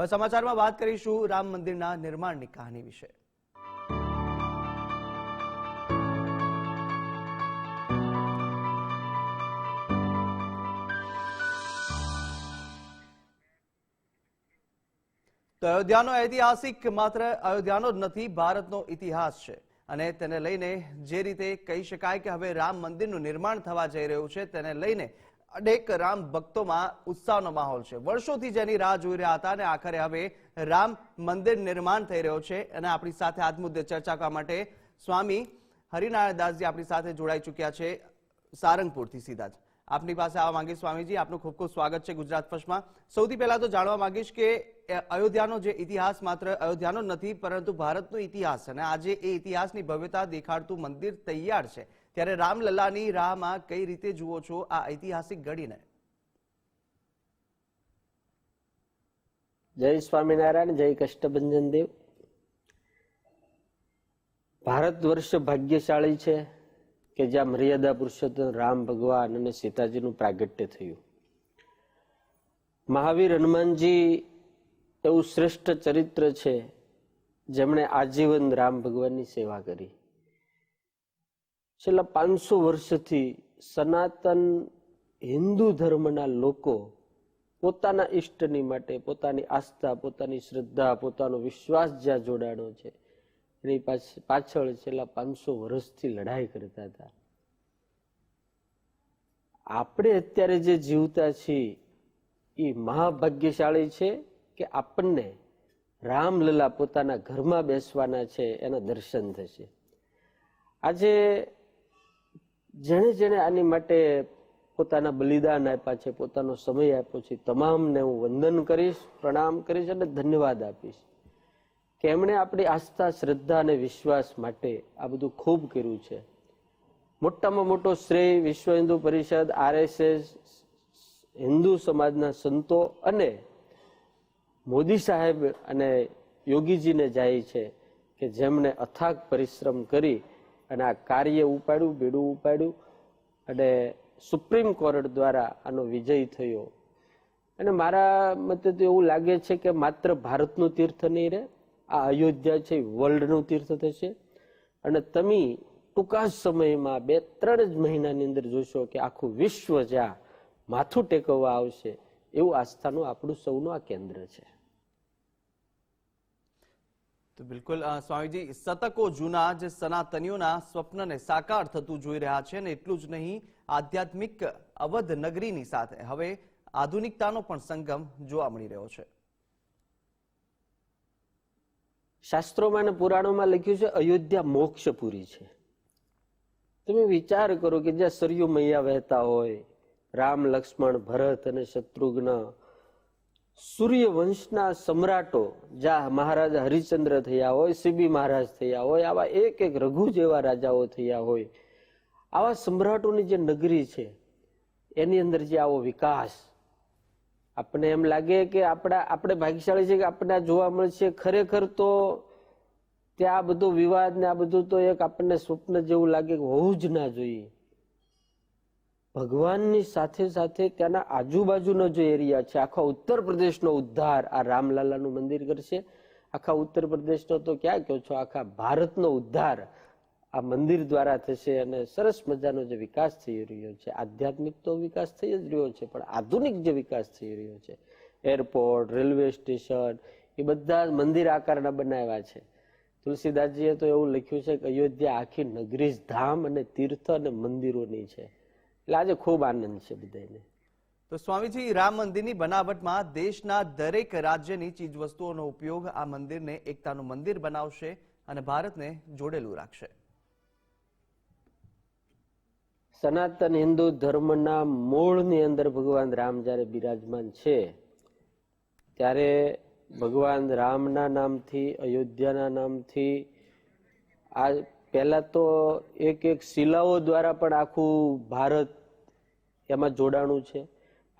હવે સમાચારમાં વાત કરીશું રામ મંદિરના નિર્માણની કહાની વિશે. તો અયોધ્યાનો ઐતિહાસિક માત્ર અયોધ્યાનો જ નથી, ભારતનો ઇતિહાસ છે. અને તેને લઈને જે રીતે કહી શકાય કે હવે રામ મંદિરનું નિર્માણ થવા જઈ રહ્યું છે, તેને લઈને અનેક રામ ભક્તોમાં ઉત્સાહનો માહોલ છે. વર્ષોથી જેની રાહ જોઈ રહ્યા હતા અને આખરે હવે રામ મંદિર નિર્માણ થઈ રહ્યો છે અને આપણી સાથે આજ મુદ્દે ચર્ચા કરવા માટે સ્વામી હરિનારાયણ દાસજી આપણી સાથે જોડાઈ ચૂક્યા છે સારંગપુરથી સીધા જ. આપની પાસે આવવા માંગીશ સ્વામીજી, આપનું ખૂબ ખૂબ સ્વાગત છે ગુજરાત ફર્સ્ટમાં. સૌથી પહેલા તો જાણવા માંગીશ કે અયોધ્યાનો જે ઇતિહાસ માત્ર અયોધ્યાનો નથી, પરંતુ ભારતનો ઇતિહાસ અને આજે એ ઇતિહાસની ભવ્યતા દેખાડતું મંદિર તૈયાર છે. ત્યારે રામલલ્લાની રાહમાં કઈ રીતે જુઓ છો આ ઐતિહાસિક ઘડીને? જય સ્વામિનારાયણ, જય કષ્ટભંજન દેવ. ભારત વર્ષ ભાગ્યશાળી છે કે જ્યાં મર્યાદા પુરુષોત્તમ રામ ભગવાન અને સીતાજીનું પ્રાગટ્ય થયું. મહાવીર હનુમાનજી એવું શ્રેષ્ઠ ચરિત્ર છે જેમણે આજીવન રામ ભગવાનની સેવા કરી. છેલ્લા પાંચસો વર્ષથી સનાતન હિન્દુ ધર્મના લોકો પોતાના ઈષ્ટની માટે પોતાની આસ્થા, પોતાની શ્રદ્ધા, પોતાનો વિશ્વાસ જ્યાં જોડાણો છે, એની પાછળ છેલ્લા પાંચસો વર્ષથી લડાઈ કરતા હતા. આપણે અત્યારે જે જીવતા છીએ, એ મહાભાગ્યશાળી છે કે આપણને રામલલા પોતાના ઘરમાં બેસવાના છે, એના દર્શન થશે. આજે જેણે જેણે આની માટે પોતાના બલિદાન આપ્યા છે, પોતાનો સમય આપ્યો છે, તમામને હું વંદન કરીશ, પ્રણામ કરીશ અને ધન્યવાદ આપીશ. કે એમણે આપણી આસ્થા, શ્રદ્ધા અને વિશ્વાસ માટે આ બધું ખૂબ કર્યું છે? મોટામાં મોટો શ્રેય વિશ્વ હિન્દુ પરિષદ, આરએસએસ, હિન્દુ સમાજના સંતો અને મોદી સાહેબ અને યોગીજીને જાય છે કે જેમણે અથાગ પરિશ્રમ કરી અને આ કાર્ય ઉપાડ્યું, બીડું ઉપાડ્યું અને સુપ્રીમ કોર્ટ દ્વારા આનો વિજય થયો. અને મારા મતે તો એવું લાગે છે કે માત્ર ભારતનું તીર્થ નહીં રહે, આ અયોધ્યા છે વર્લ્ડનું તીર્થ થશે. અને તમે ટૂંકા સમયમાં બે, ત્રણ જ મહિનાની અંદર જોશો કે આખું વિશ્વ જ્યાં માથું ટેકવવા આવશે, એવું આસ્થાનું આપણું સૌનું આ કેન્દ્ર છે. બિલકુલ સ્વામીજી શતકો જૂના જે સનાતનીઓના સ્વપ્નને સાકાર થતું જોઈ રહ્યા છે અને એટલું જ નહીં, આધ્યાત્મિક અવધ નગરીની સાથે. હવે આધુનિકતાનો પણ સંગમ જોવા મળી રહ્યો છે. શાસ્ત્રોમાં અને પુરાણોમાં લખ્યું છે, અયોધ્યા મોક્ષપુરી છે. તમે વિચાર કરો કે જ્યાં સરયુ મૈયા વહેતા હોય, રામ, લક્ષ્મણ, ભરત અને શત્રુઘ્ન સૂર્યવંશના સમ્રાટો જ્યાં મહારાજા હરિચંદ્ર થયા હોય, સીબી મહારાજ થયા હોય, આવા એક એક રઘુ જેવા રાજાઓ થયા હોય. આવા સમ્રાટોની જે નગરી છે, એની અંદર જે આવો વિકાસ આપણને એમ લાગે કે આપણા, આપણે ભાગ્યશાળી છે કે આપણને જોવા મળશે, ખરેખર તો ત્યાં આ બધો વિવાદ ને આ બધું તો એક આપણને સ્વપ્ન જેવું લાગે કે હોવું જ ના જોઈએ. ભગવાનની સાથે સાથે ત્યાંના આજુબાજુનો જે એરિયા છે, આખા ઉત્તર પ્રદેશનો ઉદ્ધાર, આ રામલાલાનું મંદિર કરશે આખા ઉત્તર પ્રદેશનો તો ક્યાં કહો છો? આખા ભારતનો ઉદ્ધાર આ મંદિર દ્વારા થશે અને સરસ મજાનો જે વિકાસ થઈ રહ્યો છે. આધ્યાત્મિક તો વિકાસ થઈ જ રહ્યો છે, પણ આધુનિક જે વિકાસ થઈ રહ્યો છે, એરપોર્ટ, રેલવે સ્ટેશન, એ બધા મંદિર આકારના બનાવ્યા છે. તુલસીદાસજીએ તો એવું લખ્યું છે કે અયોધ્યા આખી નગરી ધામ અને તીર્થ અને મંદિરોની છે. એટલે આજે ખૂબ આનંદ છે બધાને તો સ્વામીજી રામ મંદિરની બનાવટમાં દેશના દરેક રાજ્યની ચીજવસ્તુઓનો ઉપયોગ આ મંદિરને એકતાનું મંદિર બનાવશે અને ભારતને જોડેલું રાખશે. સનાતન હિન્દુ ધર્મના મૂળની અંદર ભગવાન રામ જ્યારે બિરાજમાન છે ત્યારે ભગવાન રામના નામથી અયોધ્યાના નામથી આ પહેલા તો એક એક શિલાઓ દ્વારા પણ આખું ભારત એમાં જોડાણું છે.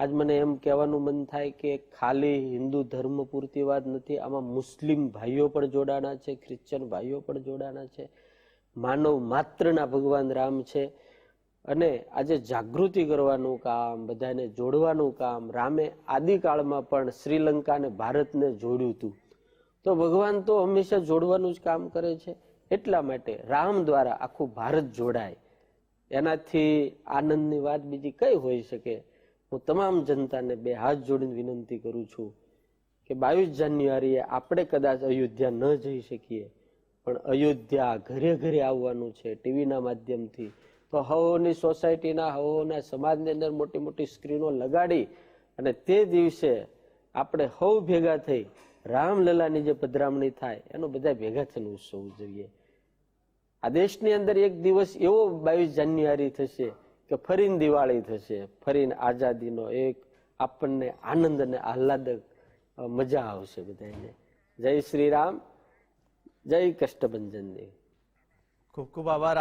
આજ મને એમ કહેવાનું મન થાય કે ખાલી હિન્દુ ધર્મ પૂરતી વાત નથી, આમાં મુસ્લિમ ભાઈઓ પણ જોડાણા છે ક્રિશ્ચન ભાઈઓ પણ જોડાણા છે, માનવ માત્રના ભગવાન રામ છે. અને આજે જાગૃતિ કરવાનું કામ, બધાને જોડવાનું કામ, રામે આદિકાળમાં પણ શ્રીલંકા અને ભારતને જોડ્યું હતું. તો ભગવાન તો હંમેશા જોડવાનું જ કામ કરે છે. એટલા માટે રામ દ્વારા આખું ભારત જોડાય. એનાથી આનંદની વાત બીજી કઈ હોઈ શકે? હું તમામ જનતાને બે હાથ જોડીને વિનંતી કરું છું કે બાવીસ જાન્યુઆરીએ આપણે કદાચ અયોધ્યા ન જઈ શકીએ, પણ અયોધ્યા ઘરે ઘરે આવવાનું છે ટીવીના માધ્યમથી. તો હવોની સોસાયટીના, હવોના સમાજની અંદર મોટી મોટી સ્ક્રીનો લગાડી અને તે દિવસે આપણે હવ ભેગા થઈ રામલલાની જે પધરામણી થાય, એનો બધા ભેગા થઈને ઉત્સવ ઉજવીએ. આ દેશની અંદર એક દિવસ એવો બાવીસ જાન્યુઆરી થશે કે ફરીને દિવાળી થશે, ફરીને આઝાદીનો એક આપણને આનંદ અને આહલાદક મજા આવશે બધાને જય શ્રી રામ જય કષ્ટભંજન દેવ ખૂબ ખૂબ આભાર.